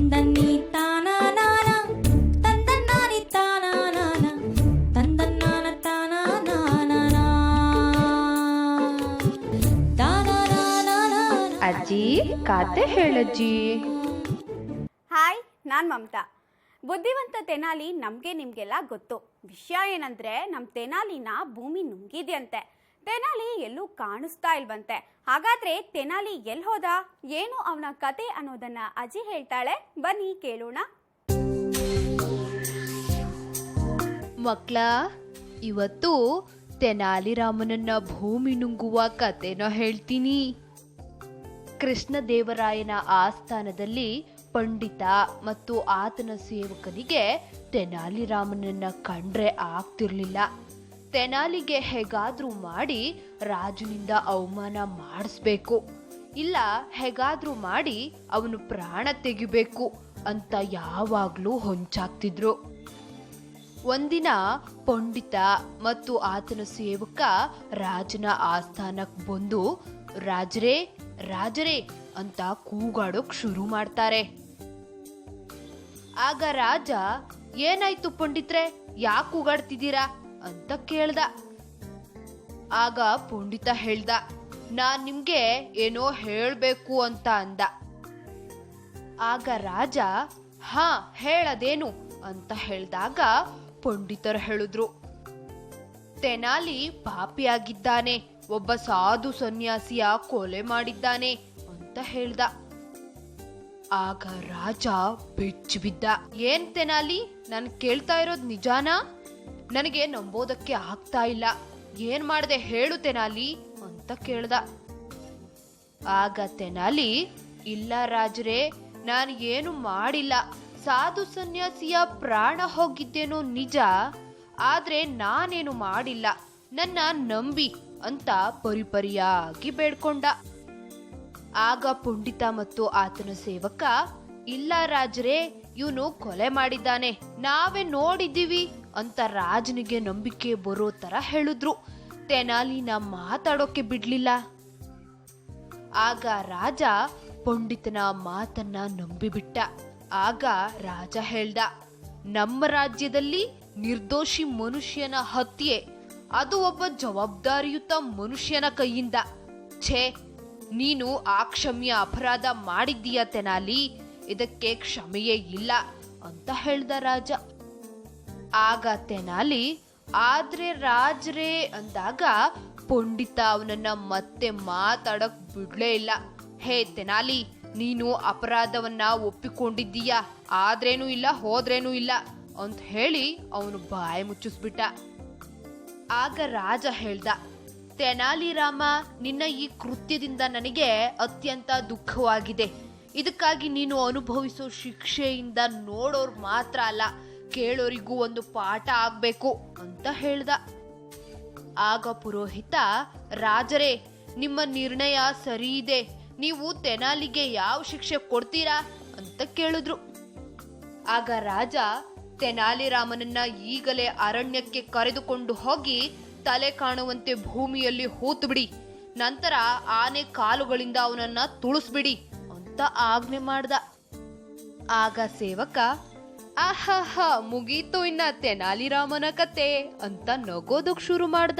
ತಂದನ್ನಿ ತಾನಾನಾನ ತಂದನ್ನಾನಿ ತಾನಾನಾನ ತಂದನ್ನಾನ ತಾನಾನಾನ ತಾನ ಅಜ್ಜಿ ಕಾತೆ ಹೇಳಜ್ಜಿ. ಹಾಯ್ ನಾನು ಮಮತಾ. ಬುದ್ಧಿವಂತ ತೆನಾಲಿ ನಮಗೆ ನಿಮಗೆಲ್ಲ ಗೊತ್ತು. ವಿಷಯ ಏನಂದ್ರೆ ನಮ್ಮ ತೆನಾಲಿನ ಭೂಮಿ ನುಂಗಿದೆಯಂತೆ. ತೆನಾಲಿ ಎಲ್ಲೂ ಕಾಣಿಸ್ತಾ ಇಲ್ವಂತೆ. ಹಾಗಾದ್ರೆ ತೆನಾಲಿ ಎಲ್ಲಿ ಹೋದ? ಏನು ಅವನ ಕತೆ ಅನ್ನೋದನ್ನ ಅಜ್ಜಿ ಹೇಳ್ತಾಳೆ? ಬನ್ನಿ ಕೇಳೋಣ. ಮಕ್ಳ, ಇವತ್ತು ತೆನಾಲಿರಾಮನನ್ನ ಭೂಮಿ ನುಂಗುವ ಕತೆನ ಹೇಳ್ತೀನಿ. ಕೃಷ್ಣದೇವರಾಯನ ಆಸ್ಥಾನದಲ್ಲಿ ಪಂಡಿತ ಮತ್ತು ಆತನ ಸೇವಕನಿಗೆ ತೆನಾಲಿರಾಮನನ್ನ ಕಂಡ್ರೆ ಆಗ್ತಿರ್ಲಿಲ್ಲ. ತೆನಾಲಿಗೆ ಹೇಗಾದ್ರೂ ಮಾಡಿ ರಾಜನಿಂದ ಅವಮಾನ ಮಾಡಿಸ್ಬೇಕು. ಇಲ್ಲ, ಹೇಗಾದ್ರೂ ಮಾಡಿ ಅವನು ಪ್ರಾಣ ತೆಗಿಬೇಕು ಅಂತ ಯಾವಾಗಲೂ ಹೊಂಚಾಗ್ತಿದ್ರು ಒಂದಿನ ಪಂಡಿತ ಮತ್ತು ಆತನ ಸೇವಕ ರಾಜನ ಆಸ್ಥಾನಕ್ಕೆ ಬಂದು, ರಾಜರೇ ರಾಜರೇ ಅಂತ ಕೂಗಾಡೋಕ್ ಶುರು ಮಾಡ್ತಾರೆ. ಆಗ ರಾಜ, ಏನಾಯ್ತು ಪಂಡಿತ್ರೆ? ಯಾಕೆ ಕೂಗಾಡ್ತಿದ್ದೀರಾ? ಅಂತ ಕೇಳ್ದ. ಆಗ ಪಂಡಿತ ಹೇಳ್ದ, ನಾ ನಿಮ್ಗೆ ಏನೋ ಹೇಳಬೇಕು ಅಂತ ಅಂದ. ಆಗ ರಾಜ, ಹಾ, ಹೇಳದೇನು ಅಂತ ಹೇಳಿದಾಗ ಪಂಡಿತರು ಹೇಳಿದ್ರು, ತೆನಾಲಿ ಪಾಪಿಯಾಗಿದ್ದಾನೆ, ಒಬ್ಬ ಸಾಧು ಸನ್ಯಾಸಿಯ ಕೊಲೆ ಮಾಡಿದ್ದಾನೆ ಅಂತ ಹೇಳ್ದ. ಆಗ ರಾಜ ಬೆಚ್ಚಿ ಬಿದ್ದ, ಏನ್ ತೆನಾಲಿ, ನಾನು ಕೇಳ್ತಾ ಇರೋದ್ ನಿಜಾನಾ? ನನಗೆ ನಂಬೋದಕ್ಕೆ ಆಗ್ತಾ ಇಲ್ಲ. ಏನ್ ಮಾಡದೆ ಹೇಳು ತೆನಾಲಿ ಅಂತ ಕೇಳ್ದ. ಆಗ ತೆನಾಲಿ, ಇಲ್ಲ ರಾಜರೇ, ನಾನು ಏನು ಮಾಡಿಲ್ಲ. ಸಾಧು ಸನ್ಯಾಸಿಯ ಪ್ರಾಣ ಹೋಗಿದ್ದೇನೋ ನಿಜ, ಆದ್ರೆ ನಾನೇನು ಮಾಡಿಲ್ಲ. ನನ್ನ ನಂಬಿ ಅಂತ ಪರಿಪರಿಯಾಗಿ ಬೇಡ್ಕೊಂಡ. ಆಗ ಪುಂಡಿತ ಮತ್ತು ಆತನ ಸೇವಕ, ಇಲ್ಲ ರಾಜರೇ, ಇವನು ಕೊಲೆ ಮಾಡಿದ್ದಾನೆ. ನಾವೇ ನೋಡಿದ್ದೀವಿ. ಅಂತ ರಾಜನಿಗೆ ನಂಬಿಕೆ ಬರೋ ತರ ಹೇಳಿದ್ರು. ತೆನಾಲಿನ ಮಾತಾಡೋಕೆ ಬಿಡ್ಲಿಲ್ಲ. ಆಗ ರಾಜ ಪಂಡಿತನ ಮಾತನ್ನ ನಂಬಿಬಿಟ್ಟ. ಆಗ ರಾಜ ಹೇಳ್ದ, ನಮ್ಮ ರಾಜ್ಯದಲ್ಲಿ ನಿರ್ದೋಷಿ ಮನುಷ್ಯನ ಹತ್ಯೆ. ಅದು ಒಬ್ಬ ಜವಾಬ್ದಾರಿಯುತ ಮನುಷ್ಯನ ಕೈಯಿಂದ. ಛೇ, ನೀನು ಆ ಕ್ಷಮ್ಯ ಅಪರಾಧ ಮಾಡಿದ್ದೀಯ ತೆನಾಲಿ? ಇದಕ್ಕೆ ಕ್ಷಮೆಯೇ ಇಲ್ಲ ಅಂತ ಹೇಳ್ದ ರಾಜ. ಆಗ ತೆನಾಲಿ ಆದ್ರೆ ರಾಜ್ರೇ ಅಂದಾಗ ಪಂಡಿತ ಅವನನ್ನ ಮತ್ತೆ ಮಾತಾಡಕ್ ಬಿಡ್ಲೇ ಇಲ್ಲ. ಹೇ ತೆನಾಲಿ, ನೀನು ಅಪರಾಧವನ್ನ ಒಪ್ಪಿಕೊಂಡಿದ್ದೀಯ? ಆದ್ರೇನು ಇಲ್ಲ, ಹೋದ್ರೇನು ಇಲ್ಲ ಅಂತ ಹೇಳಿ ಅವನು ಬಾಯಿ ಮುಚ್ಚಿಸ್ಬಿಟ್ಟ. ಆಗ ರಾಜ ಹೇಳ್ದ, ತೆನಾಲಿ ರಾಮ, ನಿನ್ನ ಈ ಕೃತ್ಯದಿಂದ ನನಗೆ ಅತ್ಯಂತ ದುಃಖವಾಗಿದೆ. ಇದಕ್ಕಾಗಿ ನೀನು ಅನುಭವಿಸೋ ಶಿಕ್ಷೆಯಿಂದ ನೋಡೋರು ಮಾತ್ರ ಅಲ್ಲ ಕೇಳೋರಿಗೂ ಒಂದು ಪಾಠ ಆಗ್ಬೇಕು ಅಂತ ಹೇಳ್ದ. ಆಗ ಪುರೋಹಿತ, ರಾಜರೇ, ನಿಮ್ಮ ನಿರ್ಣಯ ಸರಿ ಇದೆ ನೀವು ತೆನಾಲಿಗೆ ಯಾವ ಶಿಕ್ಷೆ ಕೊಡ್ತೀರಾ? ಅಂತ ಕೇಳಿದ್ರು. ಆಗ ರಾಜ ತೆನಾಲಿರಾಮನನ್ನ ಈಗಲೇ ಅರಣ್ಯಕ್ಕೆ ಕರೆದುಕೊಂಡು ಹೋಗಿ ತಲೆ ಕಾಣುವಂತೆ ಭೂಮಿಯಲ್ಲಿ ಹೂತು ಬಿಡಿ ನಂತರ ಆನೆ ಕಾಲುಗಳಿಂದ ಅವನನ್ನ ತುಳಿಸ್ಬಿಡಿ ಅಂತ ಆಜ್ಞೆ ಮಾಡ್ದ. ಆಗ ಸೇವಕ ಆಹಾಹ ಮುಗೀತು ಇನ್ನ ತೆನಾಲಿರಾಮನ ಕತೆ ಅಂತ ನಗೋದಕ್ ಶುರು ಮಾಡ್ದ.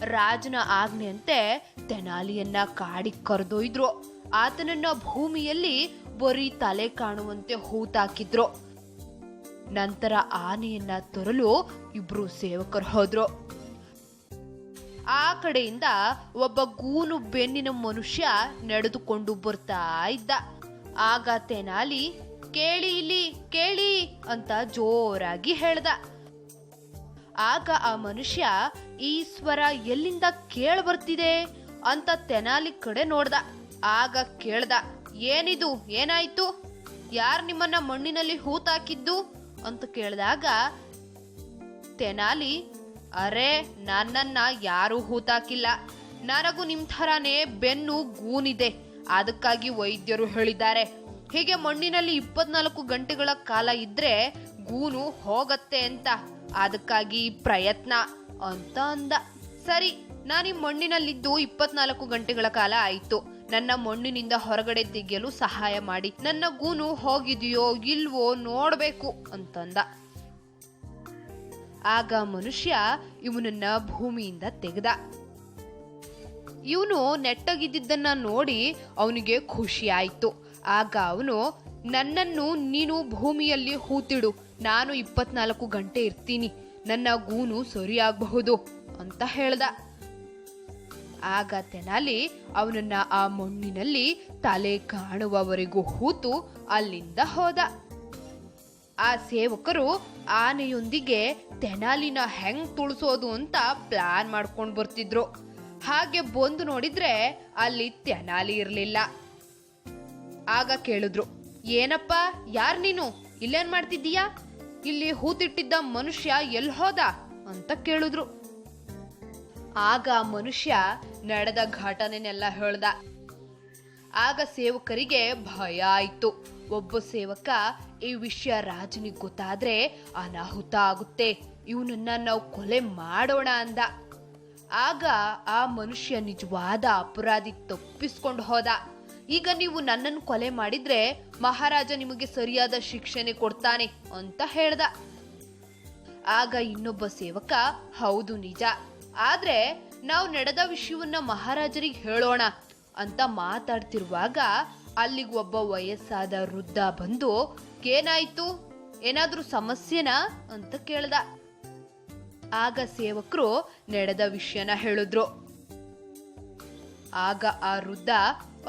ರಾಜನ ಆಜ್ಞೆಯಂತೆ ತೆನಾಲಿಯನ್ನ ಕಾಡಿಗೆ ಕರೆದೊಯ್ದ್ರು. ಆತನನ್ನ ಭೂಮಿಯಲ್ಲಿ ಬರೀ ತಲೆ ಕಾಣುವಂತೆ ಹೂತಾಕಿದ್ರು. ನಂತರ ಆನೆಯನ್ನ ತರಲು ಇಬ್ರು ಸೇವಕರು ಹೋದ್ರು. ಆ ಕಡೆಯಿಂದ ಒಬ್ಬ ಗೂನು ಬೆನ್ನಿನ ಮನುಷ್ಯ ನಡೆದುಕೊಂಡು ಬರ್ತಾ ಇದ್ದ. ಆಗ ತೆನಾಲಿ ಕೇಳಿ ಇಲ್ಲಿ, ಕೇಳಿ ಅಂತ ಜೋರಾಗಿ ಹೇಳ್ದ. ಆಗ ಆ ಮನುಷ್ಯ ಈ ಸ್ವರ ಎಲ್ಲಿಂದ ಕೇಳ ಬರ್ತಿದೆ ಅಂತ ತೆನಾಲಿ ಕಡೆ ನೋಡ್ದ. ಆಗ ಕೇಳ್ದ, ಏನಿದು, ಏನಾಯ್ತು? ಯಾರ್ ನಿಮ್ಮನ್ನ ಮಣ್ಣಿನಲ್ಲಿ ಹೂತಾಕಿದ್ದು? ಅಂತ ಕೇಳಿದಾಗ, ತೆನಾಲಿ, ಅರೆ, ನನ್ನನ್ನ ಯಾರೂ ಹೂತಾಕಿಲ್ಲ. ನನಗೂ ನಿಮ್ ಥರಾನೇ ಬೆನ್ನು ಗೂನಿದೆ. ಅದಕ್ಕಾಗಿ ವೈದ್ಯರು ಹೇಳಿದ್ದಾರೆ. ಹೀಗೆ ಮಣ್ಣಿನಲ್ಲಿ ಇಪ್ಪತ್ನಾಲ್ಕು ಗಂಟೆಗಳ ಕಾಲ ಇದ್ರೆ ಗೂನು ಹೋಗತ್ತೆ ಅಂತ. ಅದಕ್ಕಾಗಿ ಪ್ರಯತ್ನ ಅಂತ ಅಂದ. ಸರಿ, ನಾನು ಮಣ್ಣಿನಲ್ಲಿದ್ದು ಇಪ್ಪತ್ನಾಲ್ಕು ಗಂಟೆಗಳ ಕಾಲ ಆಯ್ತು. ನನ್ನ ಮಣ್ಣಿನಿಂದ ಹೊರಗಡೆ ತೆಗೆಯಲು ಸಹಾಯ ಮಾಡಿ. ನನ್ನ ಗೂನು ಹೋಗಿದೆಯೋ ಇಲ್ವೋ ನೋಡಬೇಕು ಅಂತಂದ. ಆಗ ಮನುಷ್ಯ ಇವನನ್ನ ಭೂಮಿಯಿಂದ ತೆಗೆದ. ಇವನು ನೆಟ್ಟಗಿದ್ದನ್ನ ನೋಡಿ ಅವನಿಗೆ ಖುಷಿ ಆಯ್ತು. ಆಗ ಅವನು, ನನ್ನನ್ನು ನೀನು ಭೂಮಿಯಲ್ಲಿ ಹೂತಿಡು. ನಾನು ಇಪ್ಪತ್ನಾಲ್ಕು ಗಂಟೆ ಇರ್ತೀನಿ. ನನ್ನ ಗೂನು ಸರಿಯಾಗಬಹುದು, ಅಂತ ಹೇಳ್ದ. ಆಗ ತೆನಾಲಿ ಅವನನ್ನ ಆ ಮಣ್ಣಿನಲ್ಲಿ ತಲೆ ಕಾಣುವವರೆಗೂ ಹೂತು ಅಲ್ಲಿಂದ ಹೋದ. ಆ ಸೇವಕರು ಆನೆಯೊಂದಿಗೆ ತೆನಾಲಿನ ಹೆಂಗ್ ತುಳಿಸೋದು ಅಂತ ಪ್ಲಾನ್ ಮಾಡ್ಕೊಂಡು ಬರ್ತಿದ್ರು. ಹಾಗೆ ಬಂದು ನೋಡಿದ್ರೆ ಅಲ್ಲಿ ತೆನಾಲಿ ಇರ್ಲಿಲ್ಲ. ಆಗ ಕೇಳಿದ್ರು, ಏನಪ್ಪ, ಯಾರ್ ನೀನು? ಇಲ್ಲೇನ್ ಮಾಡ್ತಿದ್ದೀಯಾ? ಇಲ್ಲಿ ಹೂತಿಟ್ಟಿದ್ದ ಮನುಷ್ಯ ಎಲ್ ಹೋದ? ಅಂತ ಕೇಳಿದ್ರು. ಆಗ ಮನುಷ್ಯ ನಡೆದ ಘಟನೆನೆಲ್ಲ ಹೇಳ್ದ. ಆಗ ಸೇವಕರಿಗೆ ಭಯ ಆಯ್ತು. ಒಬ್ಬ ಸೇವಕ, ಈ ವಿಷಯ ರಾಜನಿಗೆ ಗೊತ್ತಾದ್ರೆ ಅನಾಹುತ ಆಗುತ್ತೆ. ಇವನನ್ನ ನಾವು ಕೊಲೆ ಮಾಡೋಣ ಅಂದ. ಆಗ ಆ ಮನುಷ್ಯ ನಿಜವಾದ ಅಪರಾಧಿ ತಪ್ಪಿಸ್ಕೊಂಡು ಹೋದ. ಈಗ ನೀವು ನನ್ನನ್ನು ಕೊಲೆ ಮಾಡಿದ್ರೆ ಮಹಾರಾಜ ನಿಮಗೆ ಸರಿಯಾದ ಶಿಕ್ಷೆನೆ ಕೊಡ್ತಾನೆ ಅಂತ ಹೇಳ್ದ. ಆಗ ಇನ್ನೊಬ್ಬ ಸೇವಕ, ಹೌದು ನಿಜ. ಆದ್ರೆ ನಾವು ನಡೆದ ವಿಷಯವನ್ನ ಮಹಾರಾಜರಿಗೆ ಹೇಳೋಣ ಅಂತ ಮಾತಾಡ್ತಿರುವಾಗ ಅಲ್ಲಿಗೆ ಒಬ್ಬ ವಯಸ್ಸಾದ ವೃದ್ಧ ಬಂದು, ಏನಾಯ್ತು? ಏನಾದ್ರೂ ಸಮಸ್ಯೆನಾ? ಅಂತ ಕೇಳ್ದ. ಆಗ ಸೇವಕರು, ನಡೆದ ವಿಷಯನ ಹೇಳಿದ್ರು. ಆಗ ಆ ವೃದ್ಧ,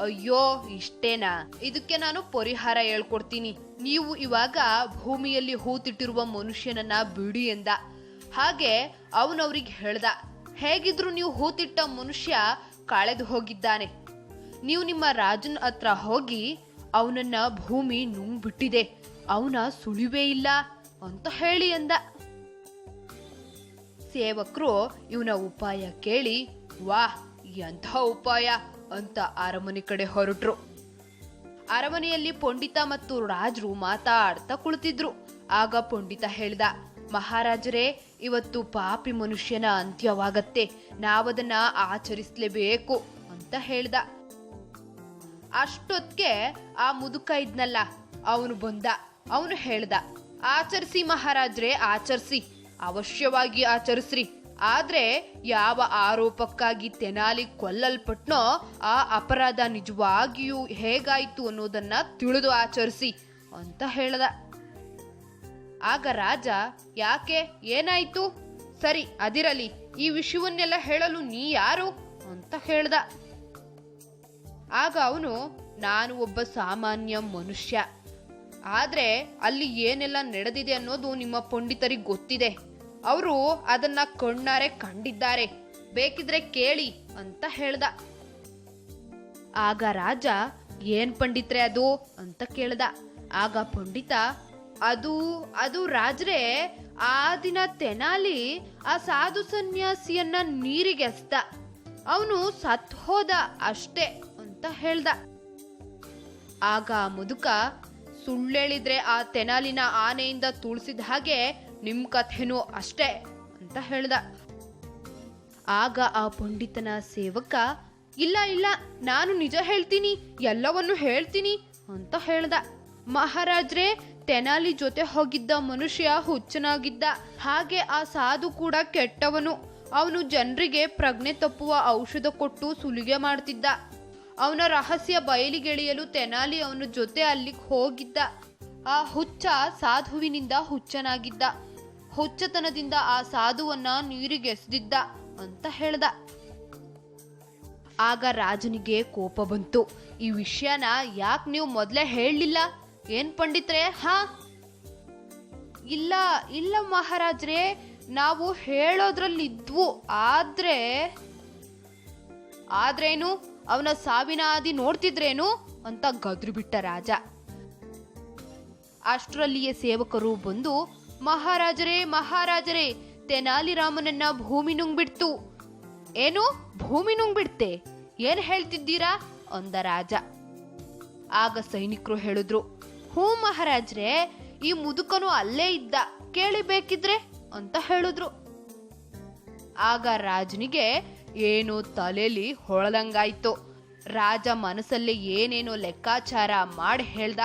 ಅಯ್ಯೋ, ಇಷ್ಟೇನಾ? ಇದಕ್ಕೆ ನಾನು ಪರಿಹಾರ ಹೇಳ್ಕೊಡ್ತೀನಿ. ನೀವು ಇವಾಗ ಭೂಮಿಯಲ್ಲಿ ಹೂತಿಟ್ಟಿರುವ ಮನುಷ್ಯನನ್ನ ಬಿಡಿ ಎಂದ. ಹಾಗೆ ಅವನವ್ರಿಗೆ ಹೇಳ್ದ, ಹೇಗಿದ್ರು ನೀವು ಹೂತಿಟ್ಟ ಮನುಷ್ಯ ಕಳೆದು ಹೋಗಿದ್ದಾನೆ. ನೀವು ನಿಮ್ಮ ರಾಜನ ಹತ್ರ ಹೋಗಿ ಅವನನ್ನ ಭೂಮಿ ನುಂಗ್ಬಿಟ್ಟಿದೆ. ಅವನ ಸುಳಿವೇ ಇಲ್ಲ ಅಂತ ಹೇಳಿ ಎಂದ. ಸೇವಕರು ಇವನ ಉಪಾಯ ಕೇಳಿ, ವಾಹ್ ಎಂಥ ಉಪಾಯ ಅಂತ ಅರಮನೆ ಕಡೆ ಹೊರಟ್ರು. ಅರಮನೆಯಲ್ಲಿ ಪಂಡಿತ ಮತ್ತು ರಾಜರು ಮಾತಾಡ್ತಾ ಕುಳಿತಿದ್ರು. ಆಗ ಪಂಡಿತ ಹೇಳ್ದ, ಮಹಾರಾಜರೇ, ಇವತ್ತು ಪಾಪಿ ಮನುಷ್ಯನ ಅಂತ್ಯವಾಗತ್ತೆ. ನಾವದನ್ನ ಆಚರಿಸ್ಲೇಬೇಕು ಅಂತ ಹೇಳ್ದ. ಅಷ್ಟೊತ್ತಿಗೆ ಆ ಮುದುಕ ಇದ್ನಲ್ಲ, ಅವನು ಬಂದ. ಅವನು ಹೇಳ್ದ, ಆಚರಿಸಿ ಮಹಾರಾಜ್ರೆ, ಆಚರಿಸಿ. ಅವಶ್ಯವಾಗಿ ಆಚರಿಸ್ರಿ. ಆದ್ರೆ ಯಾವ ಆರೋಪಕ್ಕಾಗಿ ತೆನಾಲಿ ಕೊಲ್ಲಲ್ಪಟ್ನೋ ಆ ಅಪರಾಧ ನಿಜವಾಗಿಯೂ ಹೇಗಾಯ್ತು ಅನ್ನೋದನ್ನ ತಿಳಿದು ಆಚರಿಸಿ ಅಂತ ಹೇಳ್ದ. ಆಗ ರಾಜ, ಯಾಕೆ? ಏನಾಯ್ತು? ಸರಿ, ಅದಿರಲಿ. ಈ ವಿಷಯವನ್ನೆಲ್ಲ ಹೇಳಲು ನೀ ಯಾರು? ಅಂತ ಹೇಳ್ದ. ಆಗ ಅವನು, ನಾನು ಒಬ್ಬ ಸಾಮಾನ್ಯ ಮನುಷ್ಯ. ಆದ್ರೆ ಅಲ್ಲಿ ಏನೆಲ್ಲ ನಡೆದಿದೆ ಅನ್ನೋದು ನಿಮ್ಮ ಪಂಡಿತರಿಗೆ ಗೊತ್ತಿದೆ. ಅವರು ಅದನ್ನ ಕಣ್ಣಾರೆ ಕಂಡಿದ್ದಾರೆ. ಬೇಕಿದ್ರೆ ಕೇಳಿ ಅಂತ ಹೇಳ್ದ. ಆಗ ರಾಜ, ಏನ್ ಪಂಡಿತ್ರೆ ಅದು ಅಂತ ಕೇಳ್ದ. ಆಗ ಪಂಡಿತ, ಅದು ಅದು ರಾಜ್ರೆ, ಆ ದಿನ ತೆನಾಲಿ ಆ ಸಾಧು ಸನ್ಯಾಸಿಯನ್ನ ನೀರಿಗೆಸ್ತ ಅವನು ಸತ್ ಹೋದ ಅಷ್ಟೇ ಅಂತ ಹೇಳ್ದ. ಆಗ ಮುದುಕ, ಸುಳ್ಳೇಳಿದ್ರೆ ಆ ತೆನಾಲಿನ ಆನೆಯಿಂದ ತುಳಿಸಿದ ಹಾಗೆ ನಿಮ್ ಕಥೆನೂ ಅಷ್ಟೇ ಅಂತ ಹೇಳ್ದ. ಆಗ ಆ ಪಂಡಿತನ ಸೇವಕ, ಇಲ್ಲ ಇಲ್ಲ, ನಾನು ನಿಜ ಹೇಳ್ತೀನಿ, ಎಲ್ಲವನ್ನು ಹೇಳ್ತೀನಿ ಅಂತ ಹೇಳ್ದ. ಮಹಾರಾಜ್ರೆ, ತೆನಾಲಿ ಜೊತೆ ಹೋಗಿದ್ದ ಮನುಷ್ಯ ಹುಚ್ಚನಾಗಿದ್ದ. ಹಾಗೆ ಆ ಸಾಧು ಕೂಡ ಕೆಟ್ಟವನು. ಅವನು ಜನರಿಗೆ ಪ್ರಜ್ಞೆ ತಪ್ಪುವ ಔಷಧ ಕೊಟ್ಟು ಸುಲಿಗೆ ಮಾಡ್ತಿದ್ದ. ಅವನ ರಹಸ್ಯ ಬಯಲಿಗೆಳೆಯಲು ತೆನಾಲಿ ಅವನ ಜೊತೆ ಅಲ್ಲಿಗೆ ಹೋಗಿದ್ದ. ಆ ಹುಚ್ಚ ಸಾಧುವಿನಿಂದ ಹುಚ್ಚನಾಗಿದ್ದ. ಹುಚ್ಚತನದಿಂದ ಆ ಸಾಧುವನ್ನ ನೀರಿಗೆ ಎಸೆದಿದ್ದ ಅಂತ ಹೇಳ್ದ. ಆಗ ರಾಜನಿಗೆ ಕೋಪ ಬಂತು. ಈ ವಿಷಯನ ಯಾಕೆ ನೀವು ಮೊದಲೇ ಹೇಳಲಿಲ್ಲ? ಏನ್ ಪಂಡಿತ್ರೆ? ಹಾ? ಇಲ್ಲ ಇಲ್ಲ ಮಹಾರಾಜ್ರೆ, ನಾವು ಹೇಳೋದ್ರಲ್ಲಿದ್ವು. ಆದ್ರೆ, ಆದ್ರೇನು? ಅವನ ಸಾವಿನ ಆದಿ ನೋಡ್ತಿದ್ರೇನು? ಅಂತ ಗದ್ರು ಬಿಟ್ಟ ರಾಜ. ಅಷ್ಟರಲ್ಲಿಯೇ ಸೇವಕರು ಬಂದು ಮಹಾರಾಜರೇ ಮಹಾರಾಜರೇ, ತೆನಾಲಿರಾಮನನ್ನ ಭೂಮಿ ನುಂಗ್ಬಿಡ್ತು. ಏನು? ಭೂಮಿ ನುಂಗ್ಬಿಡ್ತೆ. ಏನ್ ಹೇಳ್ತಿದ್ದೀರಾ? ಅಂದ ರಾಜ. ಆಗ ಸೈನಿಕರು ಹೇಳಿದ್ರು, ಹೂ ಮಹಾರಾಜ್ರೆ, ಈ ಮುದುಕನು ಅಲ್ಲೇ ಇದ್ದ ಕೇಳಿ ಬೇಕಿದ್ರೆ ಅಂತ ಹೇಳಿದ್ರು. ಆಗ ರಾಜನಿಗೆ, ಏನು ತಲೆಲಿ ಹೊಳದಂಗಾಯ್ತು. ರಾಜ ಮನಸ್ಸಲ್ಲೇ ಏನೇನೋ ಲೆಕ್ಕಾಚಾರ ಮಾಡಿ ಹೇಳ್ದ.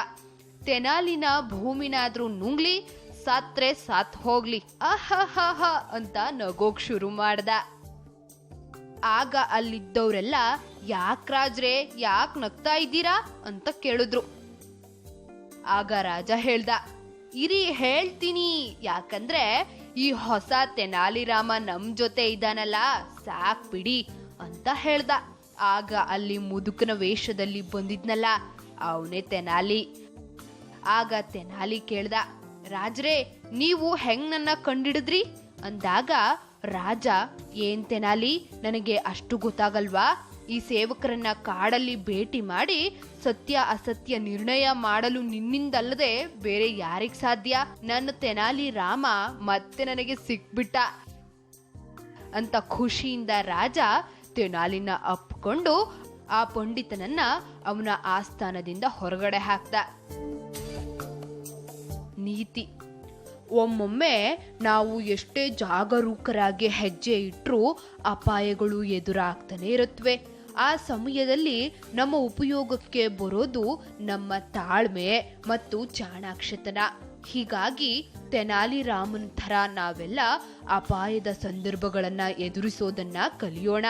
ತೆನಾಲಿನ ಭೂಮಿನಾದ್ರೂ ನುಂಗ್ಲಿ ಸತ್ರೆ ಸತ್ ಹೋಗ್ಲಿ. ಅಹಹ ಅಂತ ನಗೋಕ್ ಶುರು ಮಾಡ್ದ. ಆಗ ಅಲ್ಲಿದ್ದವರೆಲ್ಲ, ಯಾಕ್ ರಾಜ್ರೆ, ಯಾಕ್ ನಗ್ತಾ ಇದ್ದೀರಾ ಅಂತ ಕೇಳಿದ್ರು. ಆಗ ರಾಜ ಹೇಳ್ದ, ಇರಿ ಹೇಳ್ತೀನಿ, ಯಾಕಂದ್ರೆ ಈ ಹೊಸ ತೆನಾಲಿರಾಮ ನಮ್ ಜೊತೆ ಇದ್ದಾನಲ್ಲ ಸಾಕ್ ಬಿಡಿ ಅಂತ ಹೇಳ್ದ. ಆಗ ಅಲ್ಲಿ ಮುದುಕನ ವೇಷದಲ್ಲಿ ಬಂದಿದ್ನಲ್ಲ, ಅವನೇ ತೆನಾಲಿ. ಆಗ ತೆನಾಲಿ ಕೇಳ್ದ ರಾಜ್ರೆ, ನೀವು ಹೆಂಗ್ ನನ್ನ ಕಂಡಿಡಿದ್ರಿ? ಅಂದಾಗ, ರಾಜ, ಏನ್ ತೆನಾಲಿ, ನನಗೆ ಅಷ್ಟು ಗೊತ್ತಾಗಲ್ವಾ? ಈ ಸೇವಕರನ್ನ ಕಾಡಲ್ಲಿ ಭೇಟಿ ಮಾಡಿ ಸತ್ಯ ಅಸತ್ಯ ನಿರ್ಣಯ ಮಾಡಲು ನಿನ್ನಿಂದಲ್ಲದೆ ಬೇರೆ ಯಾರಿಗ್ ಸಾಧ್ಯ? ನನ್ನ ತೆನಾಲಿ ರಾಮ ಮತ್ತೆ ನನಗೆ ಸಿಕ್ಬಿಟ್ಟ. ಅಂತ ಖುಷಿಯಿಂದ ರಾಜ ತೆನಾಲಿನ ಅಪ್ಕೊಂಡು ಆ ಪಂಡಿತನನ್ನ ಅವನ ಆಸ್ಥಾನದಿಂದ ಹೊರಗಡೆ ಹಾಕ್ದ. ನೀತಿ. ಒಮ್ಮೊಮ್ಮೆ ನಾವು ಎಷ್ಟೇ ಜಾಗರೂಕರಾಗಿ ಹೆಜ್ಜೆ ಇಟ್ಟರೂ ಅಪಾಯಗಳು ಎದುರಾಗ್ತಾನೆ ಇರುತ್ತವೆ ಆ ಸಮಯದಲ್ಲಿ ನಮ್ಮ ಉಪಯೋಗಕ್ಕೆ ಬರೋದು ನಮ್ಮ ತಾಳ್ಮೆ ಮತ್ತು ಚಾಣಾಕ್ಷತನ. ಹೀಗಾಗಿ ತೆನಾಲಿ ರಾಮನ್ ಥರ ನಾವೆಲ್ಲ ಅಪಾಯದ ಸಂದರ್ಭಗಳನ್ನು ಎದುರಿಸೋದನ್ನ ಕಲಿಯೋಣ.